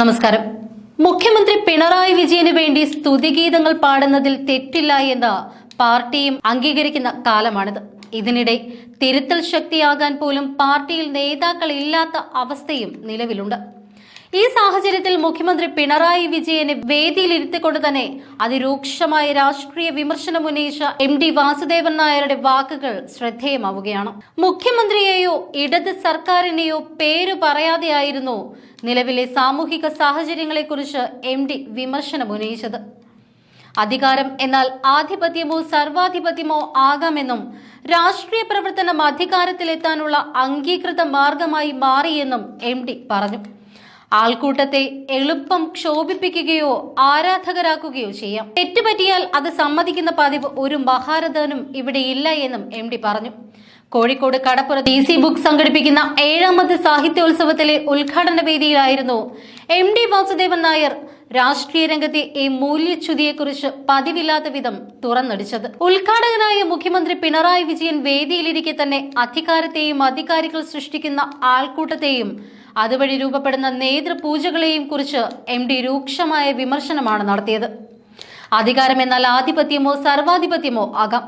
നമസ്കാരം. മുഖ്യമന്ത്രി പിണറായി വിജയന് വേണ്ടി സ്തുതിഗീതങ്ങൾ പാടുന്നതിൽ തെറ്റില്ല എന്ന് പാർട്ടിയും അംഗീകരിക്കുന്ന കാലമാണിത്. ഇതിനിടെ തിരുത്തൽ ശക്തിയാകാൻ പോലും പാർട്ടിയിൽ നേതാക്കൾ ഇല്ലാത്ത അവസ്ഥയും നിലവിലുണ്ട്. ഈ സാഹചര്യത്തിൽ മുഖ്യമന്ത്രി പിണറായി വിജയനെ വേദിയിലിരുത്തിക്കൊണ്ട് തന്നെ അതിരൂക്ഷമായ രാഷ്ട്രീയ വിമർശനം ഉന്നയിച്ച എം ഡി വാസുദേവൻ നായരുടെ വാക്കുകൾ ശ്രദ്ധേയമാവുകയാണ്. മുഖ്യമന്ത്രിയെയോ ഇടത് സർക്കാരിനെയോ പേര് പറയാതെയായിരുന്നു നിലവിലെ സാമൂഹിക സാഹചര്യങ്ങളെക്കുറിച്ച് എം ഡി വിമർശനം ഉന്നയിച്ചത്. അധികാരം എന്നാൽ ആധിപത്യമോ സർവാധിപത്യമോ ആകാമെന്നും രാഷ്ട്രീയ പ്രവർത്തനം അധികാരത്തിലെത്താനുള്ള അംഗീകൃത മാർഗമായി മാറിയെന്നും എം ഡി പറഞ്ഞു. ആൾക്കൂട്ടത്തെ എളുപ്പം ക്ഷോഭിപ്പിക്കുകയോ ആരാധകരാക്കുകയോ ചെയ്യാം. തെറ്റുപറ്റിയാൽ അത് സമ്മതിക്കുന്ന പതിവ് ഒരു മഹാരഥനും ഇവിടെ ഇല്ല എന്നും എം ഡി പറഞ്ഞു. കോഴിക്കോട് കടപ്പുറത്ത് ഇ സി ബുക്ക് സംഘടിപ്പിക്കുന്ന ഏഴാമത് സാഹിത്യോത്സവത്തിലെ ഉദ്ഘാടന വേദിയിലായിരുന്നു എം ഡി വാസുദേവൻ നായർ. രാഷ്ട്രീയ രംഗത്തെ ഈ മൂല്യച്യുതിയെക്കുറിച്ച് പതിവില്ലാത്ത വിധം തുറന്നടിച്ചത്. ഉദ്ഘാടകനായ മുഖ്യമന്ത്രി പിണറായി വിജയൻ വേദിയിലിരിക്കെ തന്നെ അധികാരത്തെയും അധികാരികൾ സൃഷ്ടിക്കുന്ന ആൾക്കൂട്ടത്തെയും അതുവഴി രൂപപ്പെടുന്ന നേതൃപൂജകളെയും കുറിച്ച് എം ഡി രൂക്ഷമായ വിമർശനമാണ് നടത്തിയത്. അധികാരം എന്നാൽ ആധിപത്യമോ സർവാധിപത്യമോ ആകാം.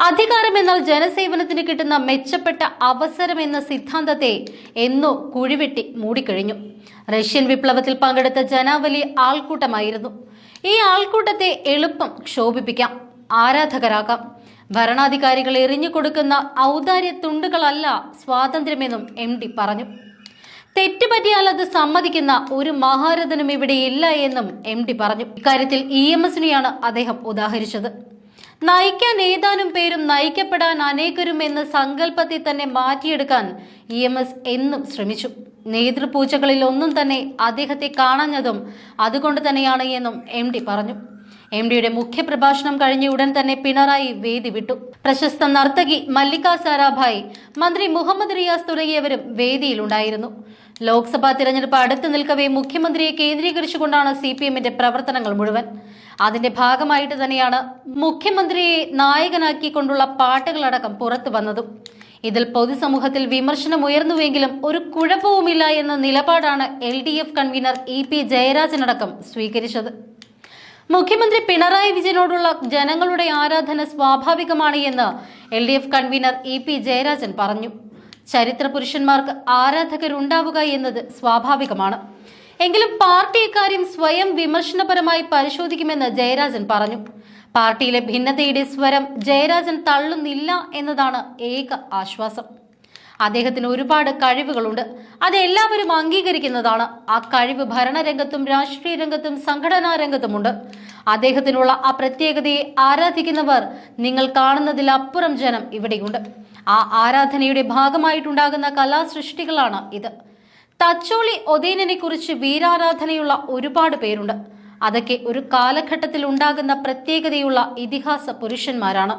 അധികാരം എന്നാൽ ജനസേവനത്തിന് കിട്ടുന്ന മെച്ചപ്പെട്ട അവസരം എന്ന സിദ്ധാന്തത്തെ എന്നോ കുഴിവെട്ടി മൂടിക്കഴിഞ്ഞു. റഷ്യൻ വിപ്ലവത്തിൽ പങ്കെടുത്ത ജനാവലി ആൾക്കൂട്ടമായിരുന്നു. ഈ ആൾക്കൂട്ടത്തെ എളുപ്പം ക്ഷോഭിപ്പിക്കാം ആരാധകരാക്കാം ഭരണാധികാരികൾ എറിഞ്ഞു കൊടുക്കുന്ന ഔദാര്യ തുണ്ടുകളല്ല സ്വാതന്ത്ര്യമെന്നും എം ഡി പറഞ്ഞു. അത് സമ്മതിക്കുന്ന ഒരു മഹാരഥനും ഇവിടെ ഇല്ല എന്നും എം ഡി പറഞ്ഞു. ഇക്കാര്യത്തിൽ ഇ എം എസിനെയാണ് അദ്ദേഹം ഉദാഹരിച്ചത്. നയിക്കാൻ ഏതാനും പേരും നയിക്കപ്പെടാൻ അനേകരും എന്ന സങ്കല്പത്തെ തന്നെ മാറ്റിയെടുക്കാൻ ഇ എം എസ് എന്നും ശ്രമിച്ചു. നേതൃപൂച്ചകളിൽ ഒന്നും തന്നെ അദ്ദേഹത്തെ കാണാഞ്ഞതും അതുകൊണ്ട് തന്നെയാണ് എന്നും എം ഡി പറഞ്ഞു. എം ഡിയുടെ മുഖ്യപ്രഭാഷണം കഴിഞ്ഞ ഉടൻ തന്നെ പിണറായി വേദി വിട്ടു. പ്രശസ്ത നർത്തകി മല്ലിക സാരാഭായ് മന്ത്രി മുഹമ്മദ് റിയാസ് തുടങ്ങിയവരും വേദിയിലുണ്ടായിരുന്നു. ലോക്സഭാ തിരഞ്ഞെടുപ്പ് അടുത്തു നിൽക്കവേ മുഖ്യമന്ത്രിയെ കേന്ദ്രീകരിച്ചുകൊണ്ടാണ് സി പി എമ്മിന്റെ പ്രവർത്തനങ്ങൾ മുഴുവൻ. അതിന്റെ ഭാഗമായിട്ട് തന്നെയാണ് മുഖ്യമന്ത്രിയെ നായകനാക്കിക്കൊണ്ടുള്ള പാട്ടുകളടക്കം പുറത്തു വന്നതും. ഇതിൽ പൊതുസമൂഹത്തിൽ വിമർശനം ഉയർന്നുവെങ്കിലും ഒരു കുഴപ്പവുമില്ല എന്ന നിലപാടാണ് L D F convener E P ജയരാജനടക്കം സ്വീകരിച്ചത്. മുഖ്യമന്ത്രി പിണറായി വിജയനോടുള്ള ജനങ്ങളുടെ ആരാധന സ്വാഭാവികമാണ് എന്ന് L D F convener E P Jayarajan പറഞ്ഞു. ചരിത്ര പുരുഷന്മാർക്ക് ആരാധകരുണ്ടാവുക എന്നത് സ്വാഭാവികമാണ്. എങ്കിലും പാർട്ടി ഇക്കാര്യം സ്വയം വിമർശനപരമായി പരിശോധിക്കുമെന്ന് ജയരാജൻ പറഞ്ഞു. പാർട്ടിയിലെ ഭിന്നതയുടെ സ്വരം ജയരാജൻ തള്ളുന്നില്ല എന്നതാണ് ഏക ആശ്വാസം. അദ്ദേഹത്തിന് ഒരുപാട് കഴിവുകളുണ്ട്. അത് എല്ലാവരും അംഗീകരിക്കുന്നതാണ്. ആ കഴിവ് ഭരണരംഗത്തും രാഷ്ട്രീയ രംഗത്തും സംഘടനാ രംഗത്തുമുണ്ട്. അദ്ദേഹത്തിനുള്ള ആ പ്രത്യേകതയെ ആരാധിക്കുന്നവർ നിങ്ങൾ കാണുന്നതിലപ്പുറം ജനം ഇവിടെയുണ്ട്. ആ ആരാധനയുടെ ഭാഗമായിട്ടുണ്ടാകുന്ന കലാസൃഷ്ടികളാണ് ഇത്. തച്ചോളി ഒതേനനെ കുറിച്ച് വീരാരാധനയുള്ള ഒരുപാട് പേരുണ്ട്. അതൊക്കെ ഒരു കാലഘട്ടത്തിൽ ഉണ്ടാകുന്ന പ്രത്യേകതയുള്ള ഇതിഹാസ പുരുഷന്മാരാണ്.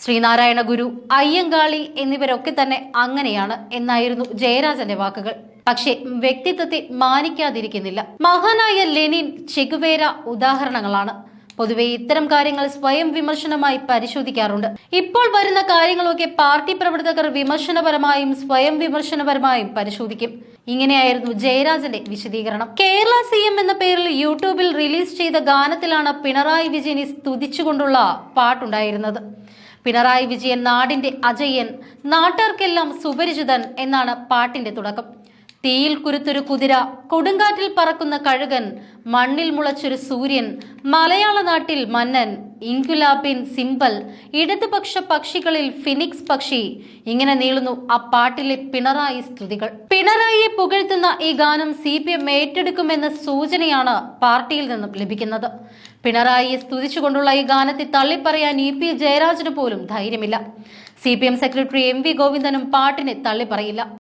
ശ്രീനാരായണ ഗുരു അയ്യങ്കാളി എന്നിവരൊക്കെ തന്നെ അങ്ങനെയാണ് എന്നായിരുന്നു ജയരാജന്റെ വാക്കുകൾ. പക്ഷേ വ്യക്തിത്വത്തെ മാനിക്കാതിരിക്കുന്നില്ല. മഹാനായ ലെനിൻ ചെഗുവേര ഉദാഹരണങ്ങളാണ്. പൊതുവെ ഇത്തരം കാര്യങ്ങൾ സ്വയം വിമർശനമായി പരിശോധിക്കാറുണ്ട്. ഇപ്പോൾ വരുന്ന കാര്യങ്ങളൊക്കെ പാർട്ടി പ്രവർത്തകർ വിമർശനപരമായും സ്വയം വിമർശനപരമായും പരിശോധിക്കും. ഇങ്ങനെയായിരുന്നു ജയരാജന്റെ വിശദീകരണം. കേരള സി എം എന്ന പേരിൽ യൂട്യൂബിൽ റിലീസ് ചെയ്ത ഗാനത്തിലാണ് പിണറായി വിജയനെ സ്തുതിച്ചുകൊണ്ടുള്ള പാട്ടുണ്ടായിരുന്നത്. പിണറായി വിജയൻ നാടിന്റെ അജയൻ നാട്ടുകാർക്കെല്ലാം സുപരിചിതൻ എന്നാണ് പാട്ടിന്റെ തുടക്കം. തീയിൽ കുരുത്തൊരു കുതിര കൊടുങ്കാറ്റിൽ പറക്കുന്ന കഴുകൻ മണ്ണിൽ മുളച്ചൊരു സൂര്യൻ മലയാള നാട്ടിൽ മന്നൻ ഇൻകുലാബിൻ സിംബൽ ഇടതുപക്ഷ പക്ഷികളിൽ ഫിനിക്സ് പക്ഷി ഇങ്ങനെ നീളുന്നു ആ പാട്ടിലെ പിണറായി സ്തുതികൾ. പിണറായിയെ പുകഴ്ത്തുന്ന ഈ ഗാനം സി പി എം ഏറ്റെടുക്കുമെന്ന സൂചനയാണ് പാർട്ടിയിൽ നിന്നും ലഭിക്കുന്നത്. പിണറായിയെ സ്തുതിച്ചുകൊണ്ടുള്ള ഈ ഗാനത്തെ തള്ളിപ്പറയാൻ ഇ പി ജയരാജന് പോലും ധൈര്യമില്ല. C P M secretary M V ഗോവിന്ദനും പാട്ടിനെ തള്ളിപ്പറയില്ല.